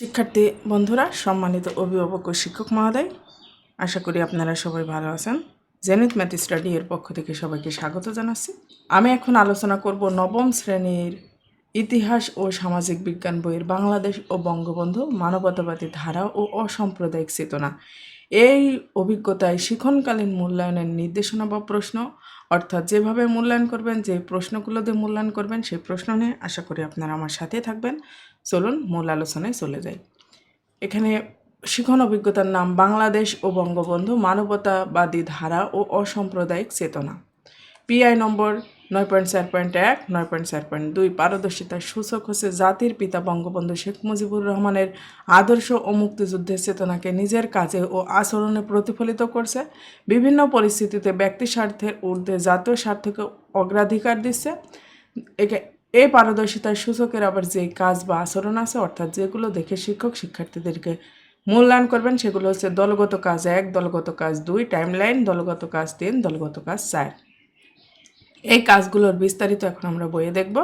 শিক্ষার্থী বন্ধুরা, সম্মানিত অভিভাবক ও শিক্ষক মহোদয়, আশা করি আপনারা সবাই ভালো আছেন। জেনিত ম্যাথ স্টাডি এর পক্ষ থেকে সবাইকে স্বাগত জানাচ্ছি। আমি এখন আলোচনা করব নবম শ্রেণির ইতিহাস ও সামাজিক বিজ্ঞান বইয়ের বাংলাদেশ ও বঙ্গবন্ধু মানবতাবাদী ধারা ও অসাম্প্রদায়িক চেতনা। এই অভিজ্ঞতায় শিখনকালীন মূল্যায়নের নির্দেশনা বা প্রশ্ন অর্থাৎ যেভাবে মূল্যায়ন করবেন, যে প্রশ্নগুলো দিয়ে মূল্যায়ন করবেন, সেই প্রশ্ন নিয়ে আশা করি আপনারা আমার সাথে থাকবেন। চলুন, মূল আলোচনায় চলে যাই। এখানে শিখন অভিজ্ঞতার নাম বাংলাদেশ ও বঙ্গবন্ধু মানবতাবাদী ধারা ও অসাম্প্রদায়িক চেতনা। পিআই নম্বর নয় পয়েন্ট চার পয়েন্ট এক, নয় পয়েন্ট চার পয়েন্ট দুই পারদর্শিতার সূচক হচ্ছে জাতির পিতা বঙ্গবন্ধু শেখ মুজিবুর রহমানের আদর্শ ও মুক্তিযুদ্ধের চেতনাকে নিজের কাজে ও আচরণে প্রতিফলিত করছে। বিভিন্ন পরিস্থিতিতে ব্যক্তি স্বার্থের ঊর্ধ্বে জাতীয় স্বার্থকে অগ্রাধিকার দিচ্ছে। একে, এই পারদর্শিতার সূচকের আবার যে কাজ বা আচরণ আছে, অর্থাৎ যেগুলো দেখে শিক্ষক শিক্ষার্থীদেরকে মূল্যায়ন করবেন, সেগুলো হচ্ছে দলগত কাজ এক, দলগত কাজ দুই টাইমলাইন দলগত কাজ তিন, দলগত কাজ চার। এই কাজগুলোর বিস্তারিত এখন আমরা বইয়ে দেখব।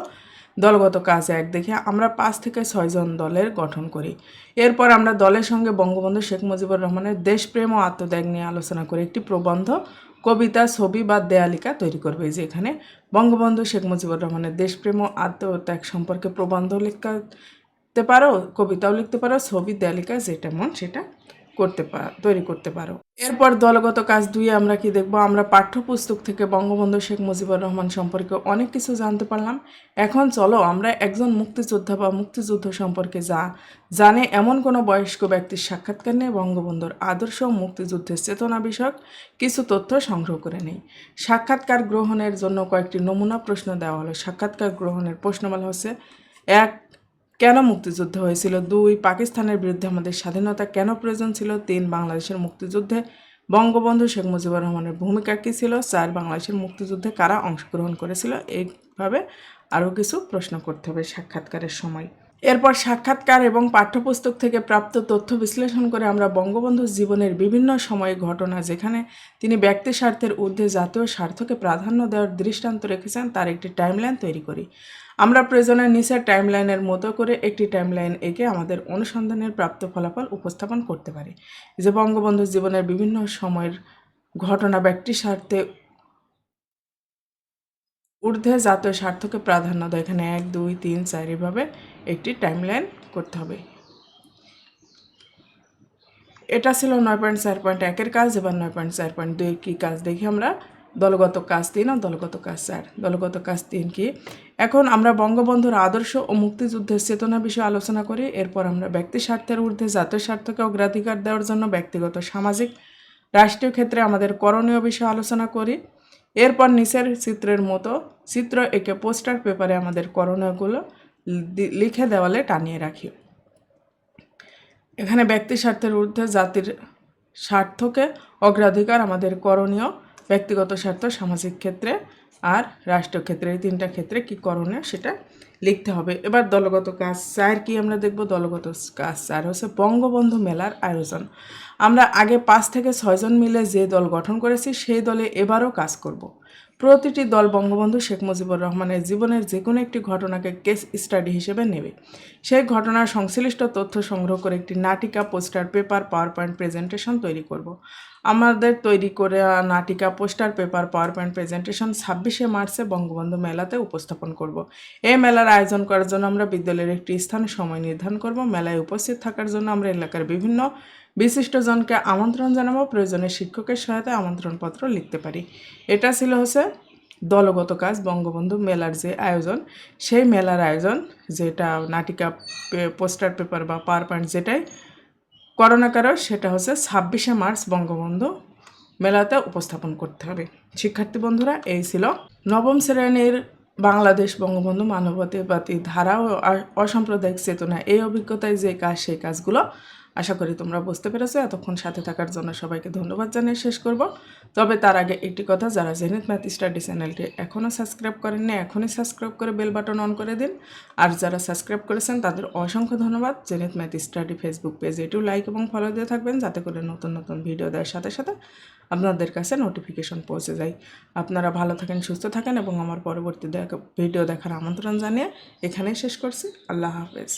দলগত কাজ এক দেখে আমরা পাঁচ থেকে ছয়জন দলের গঠন করি। এরপর আমরা দলের সঙ্গে বঙ্গবন্ধু শেখ মুজিবুর রহমানের দেশপ্রেম ও আত্মত্যাগ নিয়ে আলোচনা করে একটি প্রবন্ধ, কবিতা, ছবি বা দেয়ালিকা তৈরি করবে। যে এখানে বঙ্গবন্ধু শেখ মুজিবুর রহমানের দেশপ্রেম ও আত্মত্যাগ সম্পর্কে প্রবন্ধ লিখতে পারো, কবিতাও লিখতে পারো, ছবি, দেয়ালিকা, যেটা মন, সেটা করতে পারো তৈরি করতে পারো। এরপর দলগত কাজ দুই আমরা কি দেখব? আমরা পাঠ্যপুস্তক থেকে বঙ্গবন্ধু শেখ মুজিবুর রহমান সম্পর্কে অনেক কিছু জানতে পারলাম। এখন চলো আমরা একজন মুক্তিযোদ্ধা বা মুক্তিযুদ্ধ সম্পর্কে যা, জানে এমন কোনো বয়স্ক ব্যক্তির সাক্ষাৎকার নিয়ে বঙ্গবন্ধুর আদর্শ মুক্তিযুদ্ধের চেতনা বিষয়ক কিছু তথ্য সংগ্রহ করে নেই। সাক্ষাৎকার গ্রহণের জন্য কয়েকটি নমুনা প্রশ্ন দেওয়া হলো। সাক্ষাৎকার গ্রহণের প্রশ্নমালা হচ্ছে এক কেন মুক্তিযুদ্ধ হয়েছিল? দুই, পাকিস্তানের বিরুদ্ধে আমাদের স্বাধীনতা কেন প্রয়োজন ছিল? তিন, বাংলাদেশের মুক্তিযুদ্ধে বঙ্গবন্ধু শেখ মুজিবুর রহমানের ভূমিকা কী ছিল? চার, বাংলাদেশের মুক্তিযুদ্ধে কারা অংশগ্রহণ করেছিল? এইভাবে আরও কিছু প্রশ্ন করতে হবে সাক্ষাৎকারের সময়। এরপর সাক্ষাৎকার এবং পাঠ্যপুস্তক থেকে প্রাপ্ত তথ্য বিশ্লেষণ করে আমরা বঙ্গবন্ধুর জীবনের বিভিন্ন সময়ে ঘটনা যেখানে তিনি ব্যক্তি স্বার্থের ঊর্ধ্বে জাতীয় স্বার্থকে প্রাধান্য দেওয়ার দৃষ্টান্ত রেখেছেন, তার একটি টাইমলাইন তৈরি করি। আমরা প্রয়োজনের নিচের টাইমলাইনের মতো করে একটি টাইমলাইন এঁকে আমাদের অনুসন্ধানের প্রাপ্ত ফলাফল উপস্থাপন করতে পারি। যে বঙ্গবন্ধুর জীবনের বিভিন্ন সময়ের ঘটনা ব্যক্তি স্বার্থে ঊর্ধ্বে জাতীয় স্বার্থকে প্রাধান্য দেয়, এখানে এক, দুই, তিন, চার এভাবে একটি টাইমলাইন করতে হবে। এটা ছিল নয় পয়েন্ট চার পয়েন্ট একের কাজ এবার নয় পয়েন্ট চার পয়েন্ট দুই কী কাজ দেখি আমরা। দলগত কাজ তিন আর দলগত কাজ চার। দলগত কাজ তিন কি? এখন আমরা বঙ্গবন্ধুর আদর্শ ও মুক্তিযুদ্ধের চেতনা বিষয়ে আলোচনা করি। এরপর আমরা ব্যক্তি স্বার্থের ঊর্ধ্বে জাতীয় স্বার্থকে অগ্রাধিকার দেওয়ার জন্য ব্যক্তিগত, সামাজিক, রাষ্ট্রীয় ক্ষেত্রে আমাদের করণীয় বিষয়ে আলোচনা করি। এরপর নিচের চিত্রের মতো চিত্র এঁকে পোস্টার পেপারে আমাদের করণীয়গুলো লিখে দেওয়ালে টানিয়ে রাখি। এখানে ব্যক্তি স্বার্থের ঊর্ধ্বে জাতির স্বার্থকে অগ্রাধিকার আমাদের করণীয়, ব্যক্তিগত স্বার্থ, সামাজিক ক্ষেত্রে আর রাষ্ট্রীয় ক্ষেত্রে এই তিনটা ক্ষেত্রে কী করণীয় সেটা লিখতে হবে। এবার দলগত কাজ চার কি আমরা দেখব? দলগত কাজ চার হচ্ছে বঙ্গবন্ধু মেলার আয়োজন। আমরা আগে পাঁচ থেকে ছয়জন মিলে যে দল গঠন করেছি, সেই দলে এবারও কাজ করব। প্রতিটি দল বঙ্গবন্ধু শেখ মুজিবুর রহমানের জীবনের যে কোনো একটি ঘটনাকে কেস স্টাডি হিসেবে নেবে সেই ঘটনার সংশ্লিষ্ট তথ্য সংগ্রহ করে একটি নাটিকা, poster, paper power point presentation তৈরি করব। আমাদের তৈরি করে নাটিকা, poster, paper power point presentation ছাব্বিশে মার্চে বঙ্গবন্ধু মেলাতে উপস্থাপন করব। এই মেলার আয়োজন করার জন্য আমরা বিদ্যালয়ের একটি স্থান সময় নির্ধারণ করব মেলায় উপস্থিত থাকার জন্য আমরা এলাকার বিভিন্ন বিশিষ্টজনকে আমন্ত্রণ জানাব, প্রয়োজনে শিক্ষকের সহায়তায় আমন্ত্রণপত্র লিখতে পারি। এটা ছিল হচ্ছে দলগত কাজ, বঙ্গবন্ধু মেলার যে আয়োজন, সেই মেলার আয়োজন, যেটা নাটিকা পোস্টার পেপার বা পাওয়ার পয়েন্ট যেটাই করোনা কারও সেটা হচ্ছে ছাব্বিশে মার্চ বঙ্গবন্ধু মেলাতে উপস্থাপন করতে হবে। শিক্ষার্থী বন্ধুরা, এই ছিল নবম শ্রেণির বাংলাদেশ বঙ্গবন্ধু মানবতাবাদী ধারা ও অসাম্প্রদায়িক চেতনা। এই অভিজ্ঞতায় যে কাজ, সেই কাজগুলো আশা করি তোমরা বুঝতে পেরেছ। এতক্ষণ সাথে থাকার জন্য সবাইকে ধন্যবাদ জানিয়ে শেষ করব। তবে তার আগে একটি কথা, যারা জেনিত ম্যাথ স্টাডি চ্যানেলটি এখনও সাবস্ক্রাইব করেননি, এখনই সাবস্ক্রাইব করে বেল বাটন অন করে দিন। আর যারা সাবস্ক্রাইব করেছেন, তাদের অসংখ্য ধন্যবাদ। Zenith math study Facebook page এটিও লাইক এবং ফলো দিয়ে থাকবেন, যাতে করে নতুন নতুন ভিডিও দেওয়ার সাথে সাথে আপনাদের কাছে নোটিফিকেশন পৌঁছে যায়। আপনারা ভালো থাকেন, সুস্থ থাকেন এবং আমার পরবর্তী ভিডিও দেখার আমন্ত্রণ জানিয়ে এখানেই শেষ করছি। আল্লাহ হাফেজ।